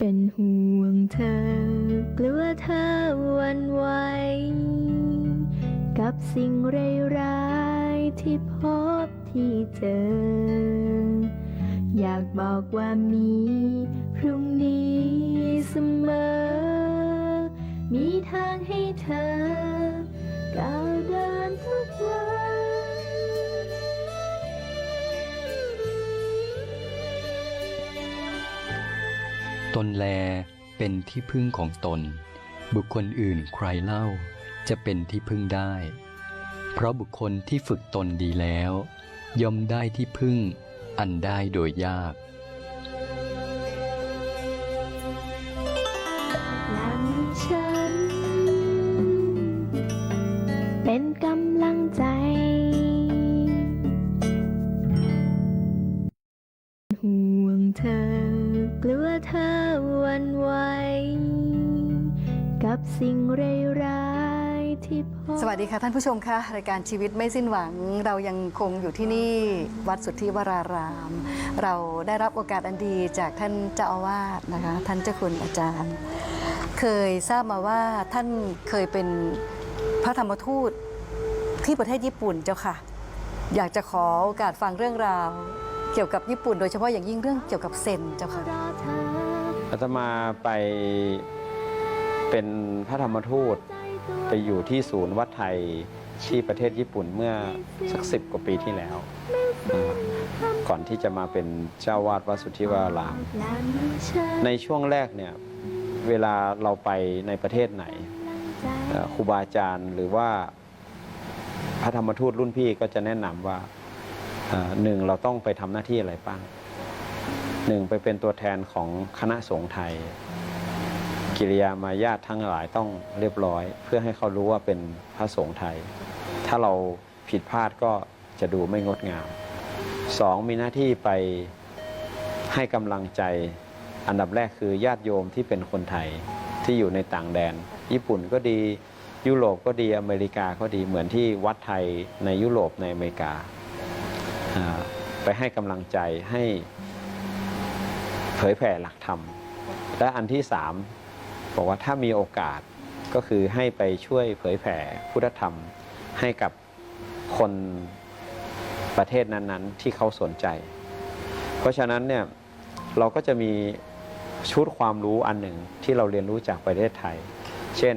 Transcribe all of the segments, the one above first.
เป็นห่วงเธอกลัวเธอวันไหวกับสิ่งร้ายๆที่พบที่เจอ อยากบอกว่ามีพรุ่งนี้เสมอ มีทางให้เธอก้าวเดิน ตนแลเป็นที่พึ่งของตน บุคคลอื่นใครเล่าจะเป็นที่พึ่งได้ เพราะบุคคลที่ฝึกตนดีแล้ว ย่อมได้ที่พึ่งอันได้โดยยากและมีฉัน เป็นกำลังใจ ห่วงเธอ สิ่งร้ายๆที่พบ สวัสดีค่ะท่านผู้ชมค่ะรายการชีวิตไม่สิ้นหวัง เรายังคงอยู่ที่นี่วัดสุทธิวราราม เราได้รับโอกาสอันดีจากท่านเจ้าอาวาสนะคะ ท่านเจ้าคุณอาจารย์ เคยทราบมาว่าท่านเคยเป็นพระธรรมทูตที่ประเทศญี่ปุ่นเจ้าค่ะ อยากจะขอโอกาสฟังเรื่องราว เกี่ยวกับญี่ปุ่น โดยเฉพาะอย่างยิ่งเรื่องเกี่ยวกับเซนเจ้าค่ะรอเธออาตมาไป เป็นพระธรรมทูตไปอยู่ที่ศูนย์วัดไทยที่ประเทศญี่ปุ่นเมื่อสักสิบกว่าปีที่แล้ว ก่อนที่จะมาเป็นเจ้าวาดวัดสุทธิวาราม ในช่วงแรกเนี่ยเวลาเราไปในประเทศไหนครูบาอาจารย์หรือว่าพระธรรมทูตรุ่นพี่ก็จะแนะนำว่าหนึ่งเราต้องไปทำหน้าที่อะไรบ้างหนึ่งไปเป็นตัวแทนของคณะสงฆ์ไทย กิริยามารยาททั้งหลายต้องเรียบร้อย เพื่อให้เขารู้ว่าเป็นพระสงฆ์ไทย ถ้าเราผิดพลาดก็จะดูไม่งดงามสองมีหน้าที่ไปให้กำลังใจ อันดับแรกคือญาติโยมที่เป็นคนไทยที่อยู่ในต่างแดน ญี่ปุ่นก็ดียุโรปก็ดีอเมริกาก็ดีเหมือนที่วัดไทยในยุโรปในอเมริกาอ่าไปให้กำลังใจให้เผยแผ่หลักธรรม และอันที่สาม บอกว่าถ้ามีโอกาสก็คือให้ไปช่วยเผยแผ่พุทธธรรมให้กับคนประเทศนั้นๆ ที่เขาสนใจ เพราะฉะนั้นเนี่ยเราก็จะมีชุดความรู้อันหนึ่งที่เราเรียนรู้จากประเทศไทย เช่น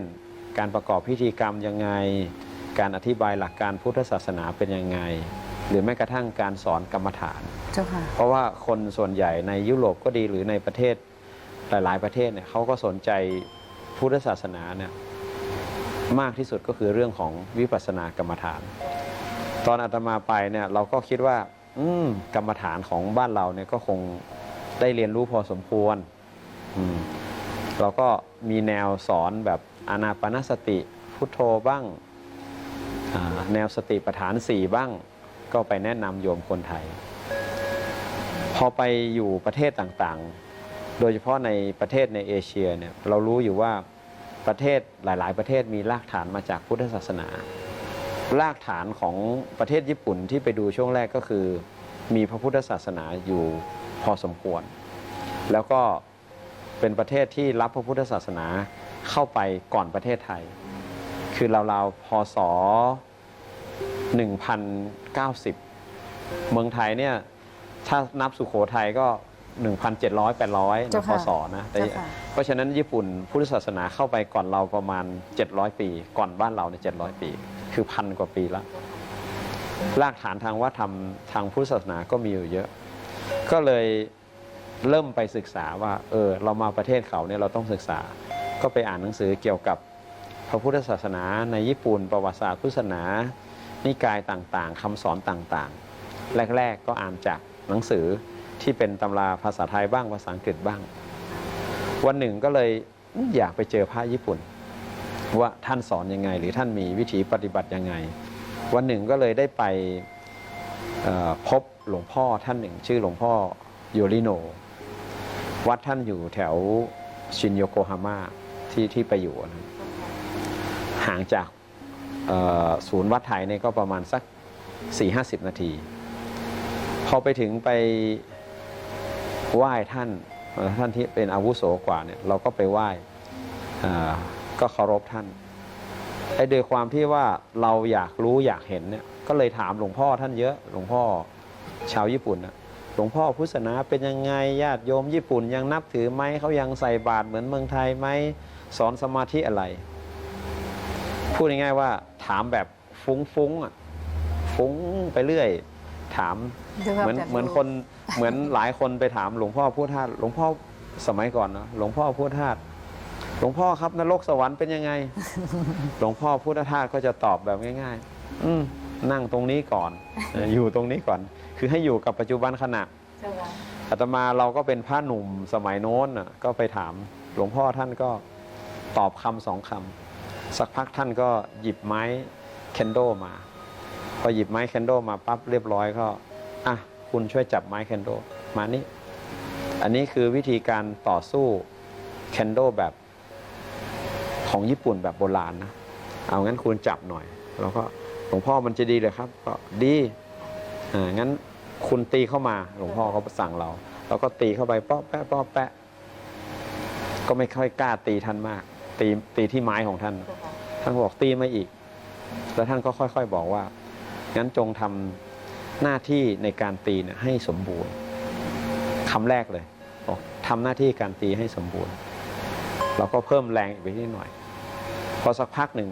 การประกอบพิธีกรรมยังไง การอธิบายหลักการพุทธศาสนาเป็นยังไง หรือแม้กระทั่งการสอนกรรมฐานเจ้าค่ะเพราะว่าคนส่วนใหญ่ในยุโรปก็ดีหรือในประเทศ หลาย ๆ ประเทศเนี่ยเขาก็สนใจพุทธศาสนาเนี่ยมากที่สุดก็คือเรื่องของวิปัสสนากรรมฐาน ตอนอาตมาไปเนี่ยเราก็คิดว่า อืมกรรมฐานของบ้านเราเนี่ยก็คงได้เรียนรู้พอสมควรอืมเราก็มีแนวสอนแบบอานาปานสติพุทโธบ้างแนวสติปัฏฐานสี่บ้าง ก็ไปแนะนำโยมคนไทย พอไปอยู่ประเทศต่างๆ โดยเฉพาะในประเทศในเอเชียเนี่ยเรารู้อยู่ว่าประเทศหลาย ๆ ประเทศมีรากฐานมาจากพุทธศาสนา รากฐานของประเทศญี่ปุ่นที่ไปดูช่วงแรกก็คือ มีพระพุทธศาสนาอยู่พอสมควร แล้วก็เป็นประเทศที่รับพระพุทธศาสนาเข้าไปก่อนประเทศไทย คือราวๆพศ 1090 เมืองไทยเนี่ยถ้านับสุโขทัยก็ 1,700 800เจ้าพค่ะศนะแต่เจ้าค่ะ เพราะฉะนั้นญี่ปุ่นพุทธศาสนาเข้าไปก่อนเราประมาณ 700 ปี ก่อนบ้านเราเนี่ย700 ปี คือพันกว่าปีละรากฐานทางวัฒนธรรมทางพุทธศาสนาก็มีอยู่เยอะ ก็เลยเริ่มไปศึกษาว่า เออ เรามาประเทศเขาเนี่ยเราต้องศึกษา ก็ไปอ่านหนังสือเกี่ยวกับพระพุทธศาสนาในญี่ปุ่นประวัติศาสตร์พุทธศาสนา นิกายต่างๆคำสอนต่างๆ แรก ๆ ก็อ่านจากหนังสือ ที่เป็นตำราภาษาไทยบ้างภาษาอังกฤษบ้าง วันหนึ่งก็เลยอยากไปเจอพระญี่ปุ่น ว่าท่านสอนยังไง หรือท่านมีวิธีปฏิบัติยังไง วันหนึ่งก็เลยได้ไปพบหลวงพ่อท่านหนึ่ง ชื่อหลวงพ่อโยริโน วัดท่านอยู่แถวชินโยโกฮาม่าที่ที่ไปอยู่นะห่างจากศูนย์วัดไทยเนี่ยก็ประมาณสัก 4-50 นาที พอไปถึงไป ไหว้ท่านท่านที่เป็นอาวุโสกว่าเนี่ยเราก็ไปไหว้ก็เคารพท่านไอ้โดยความที่ว่าเราอยากรู้อยากเห็นเนี่ยก็เลยถามหลวงพ่อท่านเยอะ หลวงพ่อชาวญี่ปุ่นนะหลวงพ่อพุทธศาสนาเป็นยังไงญาติโยมญี่ปุ่นยังนับถือไหมเขายังใส่บาตรเหมือนเมืองไทยไหมสอนสมาธิอะไร พูดง่ายๆว่าถามแบบฟุ้งๆอะฟุ้งไปเรื่อย ถามด้วยความ เหมือนยากรู้เหมือนคนเหมือนหลายคนไปถามหลวงพ่อพุทธทาสหลวงพ่อสมัยก่อนเนาะหลวงพ่อพุทธทาสหลวงพ่อครับนรกสวรรค์เป็นยังไง หลวงพ่อพุทธทาสก็จะตอบแบบง่าย ๆ อืมนั่งตรงนี้ก่อนเอออยู่ตรงนี้ก่อน คือให้อยู่กับปัจจุบันขณะอาตมาเราก็เป็นพระหนุ่มสมัยโน้นน่ะก็ไปถาม หลวงพ่อท่านก็ตอบคำสองคำสักพักท่านก็หยิบไม้เคนโดมา พอหยิบไม้เคนโดมาปั๊บเรียบร้อยก็อะคุณช่วยจับไม้เคนโดมานี่ อันนี้คือวิธีการต่อสู้เคนโดแบบของญี่ปุ่นแบบโบราณนะ เอางั้นคุณจับหน่อย แล้วก็หลวงพ่อมันจะดีเลยครับ ก็ดีอ่างั้นคุณตีเข้ามาหลวงพ่อเขาสั่งเราเราก็ตีเข้าไปปาะแปะปาะแปะ ก็ไม่ค่อยกล้าตีท่านมาก ตีตีที่ไม้ของท่าน ท่านบอกตีมาอีก แล้วท่านก็ค่อย ๆ บอกว่า งั้นจงทำหน้าที่ในการตีเนี่ยให้สมบูรณ์คำแรกเลยบอกทำหน้าที่การตีให้สมบูรณ์ เราก็เพิ่มแรงอีกไปนิดหน่อย พอสักพักหนึ่ง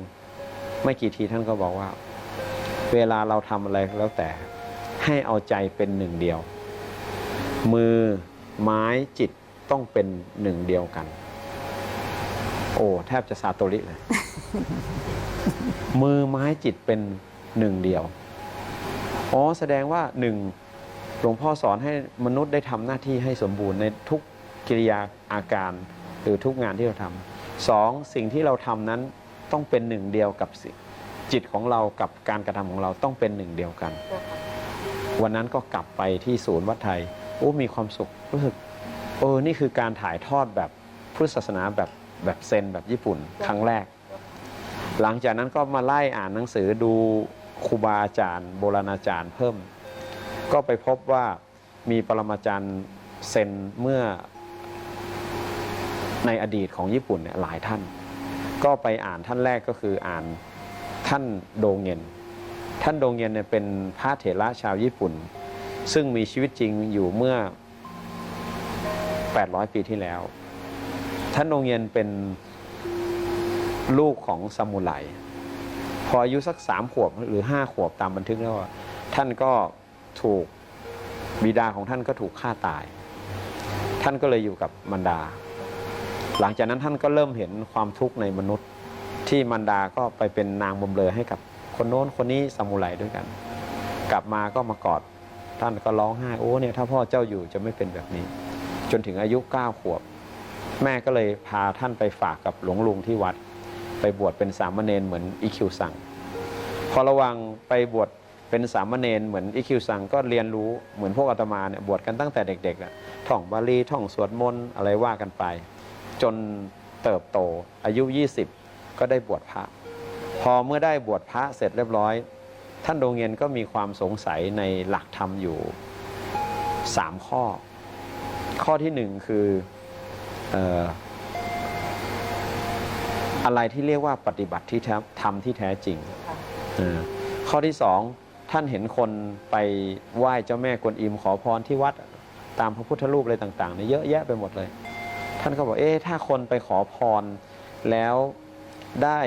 ไม่กี่ทีท่านก็บอกว่า เวลาเราทำอะไรแล้วแต่ให้เอาใจเป็นหนึ่งเดียว มือไม้จิตต้องเป็นหนึ่งเดียวกัน โอ้แทบจะซาโตริเลย มือไม้จิตเป็นหนึ่งเดียว อ๋อแสดงว่าหนึ่งหลวงพ่อสอนให้มนุษย์ได้ทำหน้าที่ให้สมบูรณ์ในทุกกิริยาอาการหรือทุกงานที่เราทำสองสิ่งที่เราทำนั้นต้องเป็นหนึ่งเดียวกับสิจิตของเรากับการกระทำของเราต้องเป็นหนึ่งเดียวกัน วันนั้นก็กลับไปที่ศูนย์วัดไทยโอ้มีความสุขรู้สึกเออนี่คือการถ่ายทอดแบบพุทธศาสนาแบบแบบเซนแบบญี่ปุ่นครั้งแรก หลังจากนั้นก็มาไล่อ่านหนังสือดู ครูบาอาจารย์ โบราณอาจารย์เพิ่ม ก็ไปพบว่ามีปรมาจารย์เซนเมื่อในอดีตของญี่ปุ่นเนี่ยหลายท่าน ก็ไปอ่านท่านแรกก็คืออ่านท่านโดงเงนท่านโดงเงนเนี่ยเป็นพระเถระชาวญี่ปุ่น ซึ่งมีชีวิตจริงอยู่เมื่อ 800 ปีที่แล้ว ท่านโดงเงนเป็นลูกของซามูไร พออายุสักสามขวบหรือห้าขวบตามบันทึกแล้วท่านก็ถูกบิดาของท่านก็ถูกฆ่าตาย ท่านก็เลยอยู่กับมารดา หลังจากนั้นท่านก็เริ่มเห็นความทุกข์ในมนุษย์ที่มารดาก็ไปเป็นนางบำเรอให้กับคนโน้นคนนี้ซามูไรด้วยกัน กลับมาก็มากอดท่านก็ร้องไห้โอ้เนี่ยถ้าพ่อเจ้าอยู่จะไม่เป็นแบบนี้ จนถึงอายุ9ขวบ แม่ก็เลยพาท่านไปฝากกับหลวงลุงที่วัด ไปบวชเป็นสามเณรเหมือนอีคิวสั่งพอระวังไปบวชเป็นสามเณรเหมือนอีคิวสั่งก็เรียนรู้เหมือนพวกอาตมาเนี่ยบวชกันตั้งแต่เด็กๆอะท่องบาลีท่องสวดมนต์อะไรว่ากันไป จนเติบโตอายุ 20 ก็ได้บวชพระ พอเมื่อได้บวชพระเสร็จเรียบร้อย ท่านโดงเงียนก็มีความสงสัยในหลักธรรมอยู่ 3 ข้อ ข้อที่หนึ่งคืออ ออะไรที่เรียกว่าปฏิบัติที่แท้ทำที่แท้จริงเออข้อที่สองท่านเห็นคนไปไหว้เจ้าแม่กวนอิมขอพรที่วัดตามพระพุทธรูปอะไรต่างๆเนี่ยเยอะแยะไปหมดเลย ท่านก็บอกเอ๊ะถ้าคนไปขอพรแล้วได้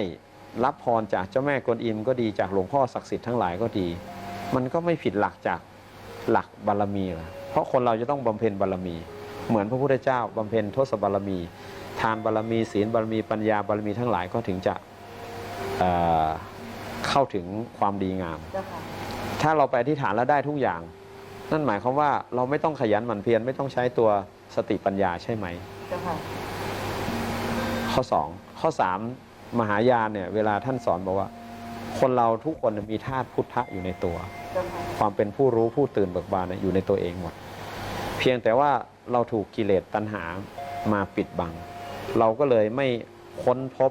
รับพรจากเจ้าแม่กวนอิมก็ดีจากหลวงพ่อศักดิ์สิทธิ์ทั้งหลายก็ดี มันก็ไม่ผิดหลักจากหลักบารมีหรอกเพราะคนเราจะต้องบำเพ็ญบารมี เหมือนพระพุทธเจ้าบำเพ็ญทศบารมี ทานบารมีศีลบารมีปัญญาบารมีทั้งหลายก็ถึงจะเอ่อเข้าถึงความดีงาม ถ้าเราไปที่ฐานแล้วได้ทุกอย่าง นั่นหมายความว่าเราไม่ต้องขยันหมั่นเพียรไม่ต้องใช้ตัวสติปัญญาใช่ไหมข้อ 2 ข้อ 3 มหายานเนี่ยเวลาท่านสอนบอกว่า คนเราทุกคนมีธาตุพุทธะอยู่ในตัว ความเป็นผู้รู้ผู้ตื่นเบิกบานเนี่ยอยู่ในตัวเองหมด เพียงแต่ว่าเราถูกกิเลสตัณหามาปิดบัง เราก็เลยไม่ค้นพบ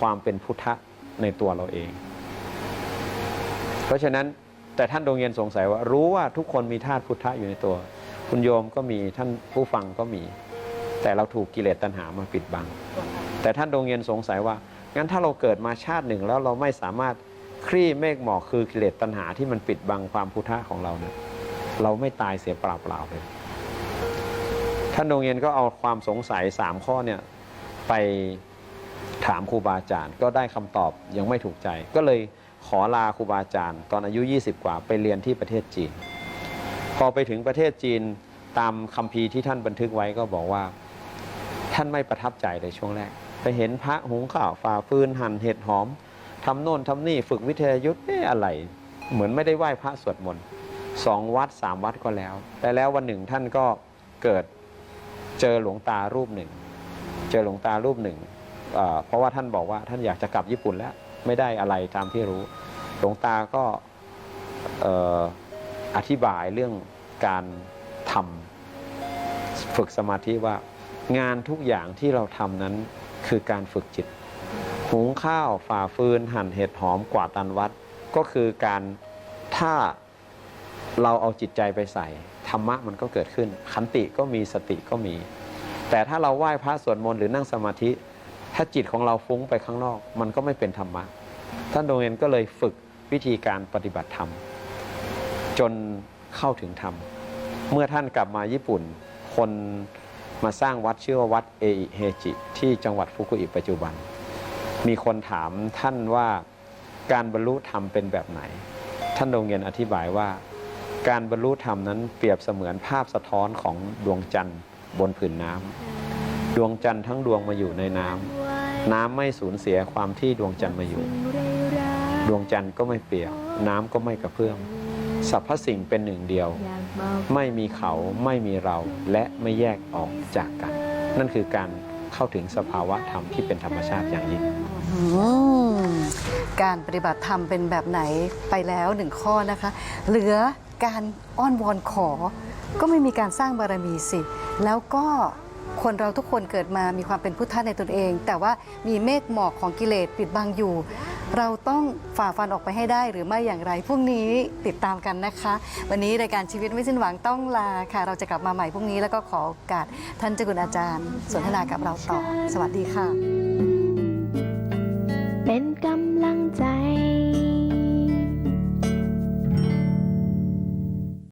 ความเป็นพุทธะในตัวเราเอง เพราะฉะนั้นแต่ท่านดวงเย็นสงสัยว่า รู้ว่าทุกคนมีธาตุพุทธะอยู่ในตัว คุณโยมก็มีท่านผู้ฟังก็มี แต่เราถูกกิเลสตัณหามาปิดบัง แต่ท่านดวงเย็นสงสัยว่า งั้นถ้าเราเกิดมาชาติหนึ่งแล้วเราไม่สามารถคลี่เมฆหมอกคือกิเลสตัณหาที่มันปิดบังความพุทธะของเราเนี่ยเราไม่ตายเสียเปล่าๆเลยท่านดวงเย็นก็เอาความสงสัยสามข้อเนี่ย ไปถามครูบาอาจารย์ ก็ได้คำตอบยังไม่ถูกใจ ก็เลยขอลาครูบาอาจารย์ ตอนอายุ 20 กว่าไปเรียนที่ประเทศจีน พอไปถึงประเทศจีนตามคัมภีร์ที่ท่านบันทึกไว้ก็บอกว่า ท่านไม่ประทับใจเลยช่วงแรก ไปเห็นพระหุงข้าวฝ่าฟืนหั่นเห็ดหอมทำโน่นทำนี่ฝึกวิทยายุทธ์เอ๊ะอะไร เหมือนไม่ได้ไหว้พระสวดมนต์สองวัดสามวัดก็แล้ว แต่แล้ววันหนึ่งท่านก็เกิดเจอหลวงตารูปหนึ่ง เจอหลวงตารูปหนึ่ง เพราะว่าท่านบอกว่าท่านอยากจะกลับญี่ปุ่นแล้ว ไม่ได้อะไรตามที่รู้ หลวงตาก็เอ่ออธิบายเรื่องการทำฝึกสมาธิว่างานทุกอย่างที่เราทำนั้นคือการฝึกจิต หุงข้าวฝ่าฟืน หั่นเห็ดหอมกวาดตันวัด ก็คือการถ้าเราเอาจิตใจไปใส่ ธรรมะมันก็เกิดขึ้น ขันติก็มีสติก็มี แต่ถ้าเราไหว้พระสวดมนต์หรือนั่งสมาธิ ถ้าจิตของเราฟุ้งไปข้างนอก มันก็ไม่เป็นธรรมะ ท่านดวงเย็นก็เลยฝึกวิธีการปฏิบัติธรรม จนเข้าถึงธรรม เมื่อท่านกลับมาญี่ปุ่น คนมาสร้างวัดชื่อว่าวัดเออิเฮจิ ที่จังหวัดฟุกุอิปัจจุบัน มีคนถามท่านว่าการบรรลุธรรมเป็นแบบไหน ท่านดวงเย็นอธิบายว่า การบรรลุธรรมนั้นเปรียบเสมือนภาพสะท้อนของดวงจันทร์ บนผืนน้ำดวงจันทร์ทั้งดวงมาอยู่ในน้ำน้ำไม่สูญเสียความที่ดวงจันทร์มาอยู่ ดวงจันทร์ก็ไม่เปียก น้ำก็ไม่กระเพื่อมสรรพสิ่งเป็นหนึ่งเดียวอยากบอกไม่มีเขาไม่มีเราและไม่แยกออกจากกัน นั่นคือการเข้าถึงสภาวะธรรมที่เป็นธรรมชาติอย่างยิ่งอืมการปฏิบัติธรรมเป็นแบบไหนไปแล้วหนึ่งข้อนะคะ เหลือการอ้อนวอนขอ ก็ไม่มีการสร้างบารมีสิ แล้วก็คนเราทุกคนเกิดมามีความเป็นพุทธะในตนเอง แต่ว่ามีเมฆหมอกของกิเลสปิดบังอยู่ เราต้องฝ่าฟันออกไปให้ได้หรือไม่อย่างไรพรุ่งนี้ติดตามกันนะคะ วันนี้รายการชีวิตไม่สิ้นหวังต้องลาค่ะ เราจะกลับมาใหม่พรุ่งนี้แล้วก็ขอโอกาสท่านเจ้าคุณอาจารย์ สนทนากับเราต่อ สวัสดีค่ะ เป็นกรรม